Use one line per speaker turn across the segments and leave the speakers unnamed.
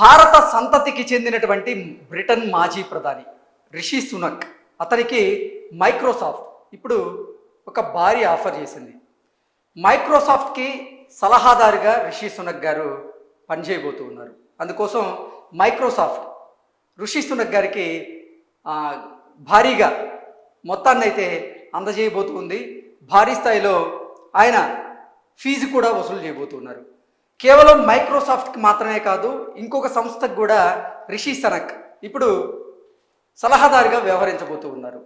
భారత సంతతికి చెందినటువంటి బ్రిటన్ మాజీ ప్రధాని రిషి సునక్. అతనికి మైక్రోసాఫ్ట్ ఇప్పుడు ఒక భారీ ఆఫర్ చేసింది. మైక్రోసాఫ్ట్కి సలహాదారుగా రిషి సునక్ గారు పనిచేయబోతూ ఉన్నారు. అందుకోసం మైక్రోసాఫ్ట్ ఋషి సునక్ గారికి భారీగా మొత్తాన్ని అయితే అందజేయబోతుంది భారీ స్థాయిలో ఆయన ఫీజు కూడా వసూలు చేయబోతున్నారు కేవలం మైక్రోసాఫ్ట్కి మాత్రమే కాదు ఇంకొక సంస్థకు కూడా రిషి సనక్ ఇప్పుడు సలహాదారుగా వ్యవహరించబోతూ ఉన్నారు.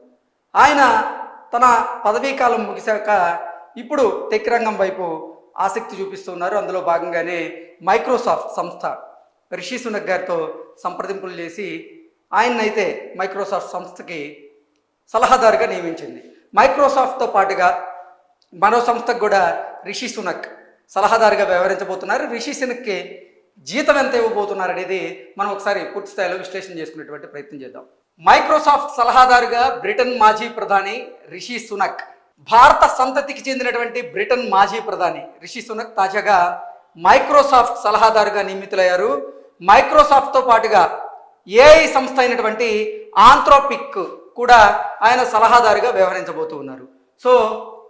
ఆయన తన పదవీ కాలం ముగిశాక ఇప్పుడు టెక్ రంగం వైపు ఆసక్తి చూపిస్తున్నారు అందులో భాగంగానే మైక్రోసాఫ్ట్ సంస్థ రిషి సునక్ గారితో సంప్రదింపులు చేసి ఆయన్నైతే మైక్రోసాఫ్ట్ సంస్థకి సలహాదారుగా నియమించింది. మైక్రోసాఫ్ట్తో పాటుగా మరో సంస్థకు కూడా రిషి సునక్ సలహాదారుగా వ్యవహరించబోతున్నారు. రిషి సునక్కి జీతం ఎంత ఇవ్వబోతున్నారు అనేది మనం ఒకసారి పూర్తి స్థాయిలో విశ్లేషణ చేసుకునేటువంటి ప్రయత్నం చేద్దాం. మైక్రోసాఫ్ట్ సలహాదారుగా బ్రిటన్ మాజీ ప్రధాని రిషి సునక్ భారత సంతతికి చెందినటువంటి బ్రిటన్ మాజీ ప్రధాని రిషి సునక్ తాజాగా మైక్రోసాఫ్ట్ సలహాదారుగా నియమితులయ్యారు. మైక్రోసాఫ్ట్తో పాటుగా ఏఐ సంస్థ అయినటువంటి ఆంథ్రోపిక్ కూడా ఆయన సలహాదారుగా వ్యవహరించబోతూ ఉన్నారు. సో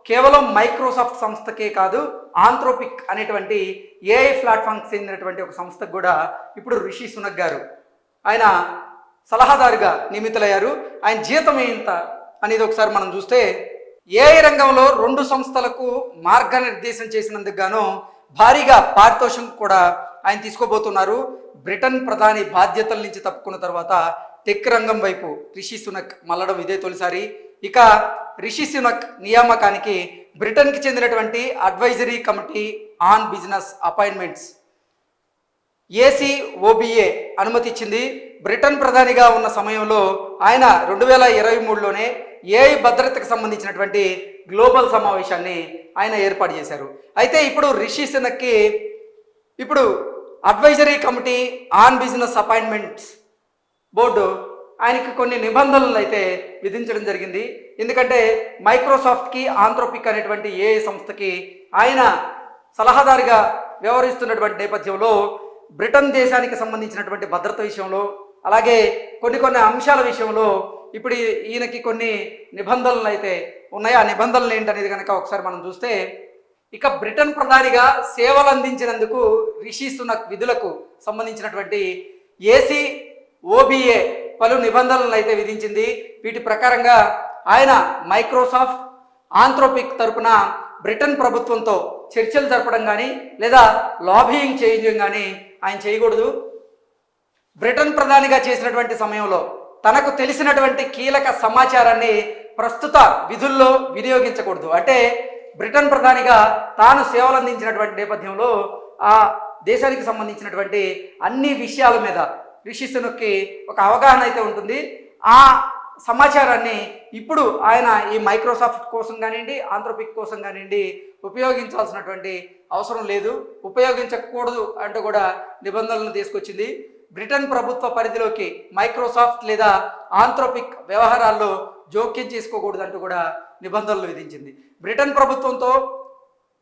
కేవలం మైక్రోసాఫ్ట్ సంస్థకే కాదు ఆంథ్రోపిక్ అనేటువంటి ఏఐ ప్లాట్ఫామ్కి చెందినటువంటి ఒక సంస్థకు కూడా ఇప్పుడు రిషి సునక్ గారు ఆయన సలహాదారుగా నియమితులయ్యారు. ఆయన జీతం ఎంత అనేది ఒకసారి మనం చూస్తే ఏఐ రంగంలో రెండు సంస్థలకు మార్గనిర్దేశం చేసినందుకు గాను భారీగా పారితోషికం కూడా ఆయన తీసుకోబోతున్నారు. బ్రిటన్ ప్రధాని బాధ్యతల నుంచి తప్పుకున్న తర్వాత టెక్ రంగం వైపు రిషి సునక్ మల్లడం ఇదే తొలిసారి. ఇక రిషి సునక్ నియామకానికి బ్రిటన్కి చెందినటువంటి advisory committee on business appointments. AC OBA అనుమతి ఇచ్చింది బ్రిటన్ ప్రధానిగా ఉన్న సమయంలో ఆయన రెండు వేల ఇరవై మూడులోనే ఏఐ భద్రతకు సంబంధించినటువంటి గ్లోబల్ సమావేశాన్ని ఆయన ఏర్పాటు చేశారు. అయితే ఇప్పుడు రిషి సునక్కి ఇప్పుడు advisory committee on business appointments board ఆయనకి కొన్ని నిబంధనలు అయితే విధించడం జరిగింది. ఎందుకంటే మైక్రోసాఫ్ట్కి ఆంథ్రోపిక్ అనేటువంటి ఏ సంస్థకి ఆయన సలహాదారుగా వ్యవహరిస్తున్నటువంటి నేపథ్యంలో బ్రిటన్ దేశానికి సంబంధించినటువంటి భద్రత విషయంలో అలాగే కొన్ని కొన్ని అంశాల విషయంలో ఇప్పుడు ఈయనకి కొన్ని నిబంధనలు అయితే ఉన్నాయి? ఆ నిబంధనలు ఏంటనేది కనుక ఒకసారి మనం చూస్తే ఇక బ్రిటన్ ప్రధానిగా సేవలు అందించినందుకు రిషి సునక్ విధులకు సంబంధించినటువంటి ఏసీ ఓబిఏ పలు నిబంధనలను అయితే విధించింది. వీటి ప్రకారంగా ఆయన మైక్రోసాఫ్ట్ ఆంథ్రోపిక్ తరపున బ్రిటన్ ప్రభుత్వంతో చర్చలు జరపడం కానీ లేదా లాబియింగ్ చేయడం కానీ ఆయన చేయకూడదు. బ్రిటన్ ప్రధానిగా చేసినటువంటి సమయంలో తనకు తెలిసినటువంటి కీలక సమాచారాన్ని ప్రస్తుత విధుల్లో వినియోగించకూడదు. అంటే బ్రిటన్ ప్రధానిగా తాను సేవలు అందించినటువంటి నేపథ్యంలో ఆ దేశానికి సంబంధించినటువంటి అన్ని విషయాల మీద రిషి ఒక అవగాహన అయితే ఉంటుంది. ఆ సమాచారాన్ని ఇప్పుడు ఆయన ఈ మైక్రోసాఫ్ట్ కోసం కానివ్వండి ఆంథ్రోపిక్ కోసం కానివ్వండి ఉపయోగించాల్సినటువంటి అవసరం లేదు. ఉపయోగించకూడదు అంటూ కూడా నిబంధనలను తీసుకొచ్చింది. బ్రిటన్ ప్రభుత్వ పరిధిలోకి మైక్రోసాఫ్ట్ లేదా ఆంథ్రోపిక్ వ్యవహారాల్లో జోక్యం చేసుకోకూడదంటూ కూడా నిబంధనలు విధించింది. బ్రిటన్ ప్రభుత్వంతో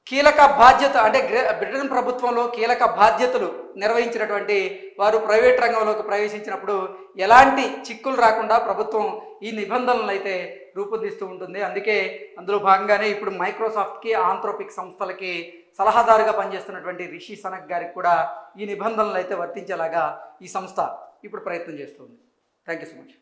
కీలక బాధ్యత అంటే బ్రిటన్ ప్రభుత్వంలో కీలక బాధ్యతలు నిర్వహించినటువంటి వారు ప్రైవేట్ రంగంలోకి ప్రవేశించినప్పుడు ఎలాంటి చిక్కులు రాకుండా ప్రభుత్వం ఈ నిబంధనలను అయితే రూపొందిస్తూ ఉంటుంది. అందుకే అందులో భాగంగానే ఇప్పుడు మైక్రోసాఫ్ట్కి ఆంథ్రోపిక్ సంస్థలకి సలహాదారుగా పనిచేస్తున్నటువంటి రిషి సనక్ గారికి కూడా ఈ నిబంధనలు అయితే వర్తించేలాగా ఈ సంస్థ ఇప్పుడు ప్రయత్నం చేస్తుంది థ్యాంక్ యూ సో మచ్.